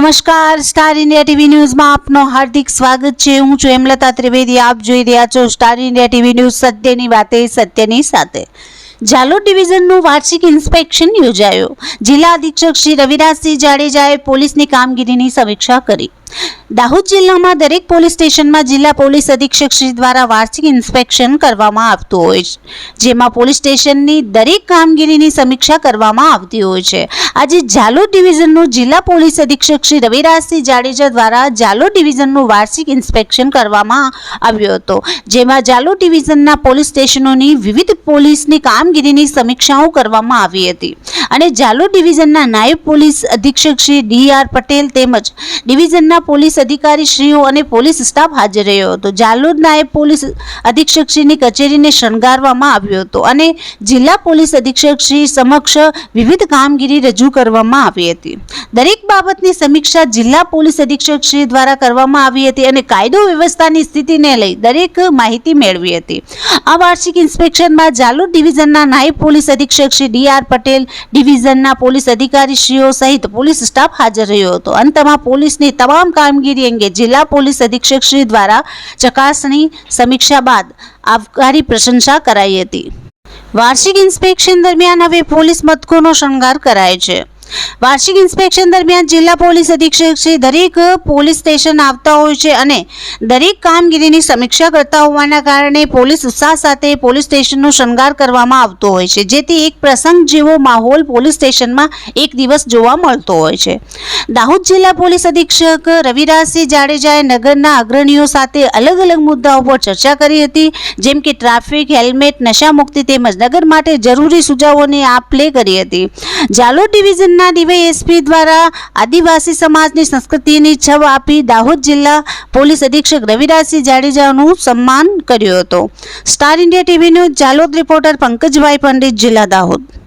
નમસ્કાર, star India TV ન્યૂઝમાં આપનો હાર્દિક સ્વાગત છે. હું છું હેમલતા ત્રિવેદી. આપ જોઈ રહ્યા છો સ્ટાર ઇન્ડિયા ટીવી ન્યૂઝ સત્યની વાતે, સત્યની સાથે. ઝાલોદ ડિવિઝનનું વાર્ષિક ઇન્સ્પેક્શન યોજાયું. જિલ્લા અધિક્ષક શ્રી રવિરાજસિંહ જાડેજાએ પોલીસની કામગીરીની સમીક્ષા કરી. દાહોદ જિલ્લામાં દરેક પોલીસ સ્ટેશનમાં જિલ્લા પોલીસ અધિક્ષક શ્રી દ્વારા વાર્ષિક ઇન્સ્પેક્શન કરવામાં આવતું હોય છે. જેમાં પોલીસ સ્ટેશનની દરેક કામગીરીની સમીક્ષા કરવામાં આવતી હોય છે. આજે ઝાલોદ ડિવિઝનનું જિલ્લા પોલીસ અધિક્ષક શ્રી રવિરાજસિંહ જાડેજા દ્વારા ઝાલોદ ડિવિઝનનું વાર્ષિક ઇન્સ્પેક્શન કરવામાં આવ્યો હતો. જેમાં ઝાલોદ ડિવિઝનના પોલીસ સ્ટેશનોની વિવિધ પોલીસની કામગીરીની સમીક્ષાઓ કરવામાં આવી હતી. અને ઝાલોદ ડિવિઝનના નાયબ પોલીસ અધિક્ષક શ્રી ડી આર પટેલ તેમજ ડિવિઝનના પોલીસ અધિકારી શ્રીઓ અને પોલીસ સ્ટાફ હાજર રહ્યો હતો. જાલોદ નાયબ પોલીસ અધિક્ષક શ્રીની કચેરીને શણગારવામાં આવ્યો હતો અને જિલ્લા પોલીસ અધિક્ષક શ્રી સમક્ષ વિવિધ કામગીરી રજૂ કરવામાં આવી હતી. દરેક બાબતની સમીક્ષા જિલ્લા પોલીસ અધિક્ષક શ્રી દ્વારા કરવામાં આવી હતી અને કાયદો વ્યવસ્થાની સ્થિતિને લઈ દરેક માહિતી મેળવી હતી. આ વાર્ષિક ઇન્સ્પેક્શનમાં જાલોદ ડિવિઝનના નાયબ પોલીસ અધિક્ષક શ્રી ડી આર પટેલ, ડિવિઝનના પોલીસ અધિકારીશ્રીઓ સહિત પોલીસ સ્ટાફ હાજર રહ્યો હતો. અંતમાં પોલીસની તમામ કામગીરી અંગે જિલ્લા પોલીસ અધિક્ષક શ્રી દ્વારા ચકાસણી, સમીક્ષા બાદ આવકારી પ્રશંસા કરાઈ હતી. વાર્ષિક ઇન્સ્પેક્શન દરમિયાન હવે પોલીસ મથકોનો શણગાર કરાય છે. વાર્ષિક ઇન્સ્પેક્શન દરમિયાન જિલ્લા પોલીસ અધિક્ષક શ્રી દરેક પોલીસ સ્ટેશન આવતા હોય છે અને દરેક કામગીરીની સમીક્ષા કરતા હોવાના કારણે પોલીસ ઉત્સાહ સાથે પોલીસ સ્ટેશનનો શણગાર કરવામાં આવતો હોય છે. જેથી એક પ્રસંગ જેવો માહોલ પોલીસ સ્ટેશનમાં એક દિવસ જોવા મળતો હોય છે. દાહોદ જિલ્લા પોલીસ અધિક્ષક રવિરાજસિંહ જાડેજાએ નગરના અગ્રણીઓ સાથે અલગ અલગ મુદ્દાઓ પર ચર્ચા કરી હતી, જેમ કે ટ્રાફિક, હેલ્મેટ નશા મુક્તિ તેમજ નગર માટે જરૂરી સુઝાવોની આપ લે કરી હતી. જાલોદ ડીવાય એસપી દ્વારા આદિવાસી સમાજની સંસ્કૃતિની છબ આપી દાહોદ જિલ્લા પોલીસ અધિક્ષક રવિરાજસિંહ જાડેજાનું સન્માન કર્યું હતું. Star India TV news Jhalod reporter Pankajbhai Pandit, જિલ્લા દાહોદ.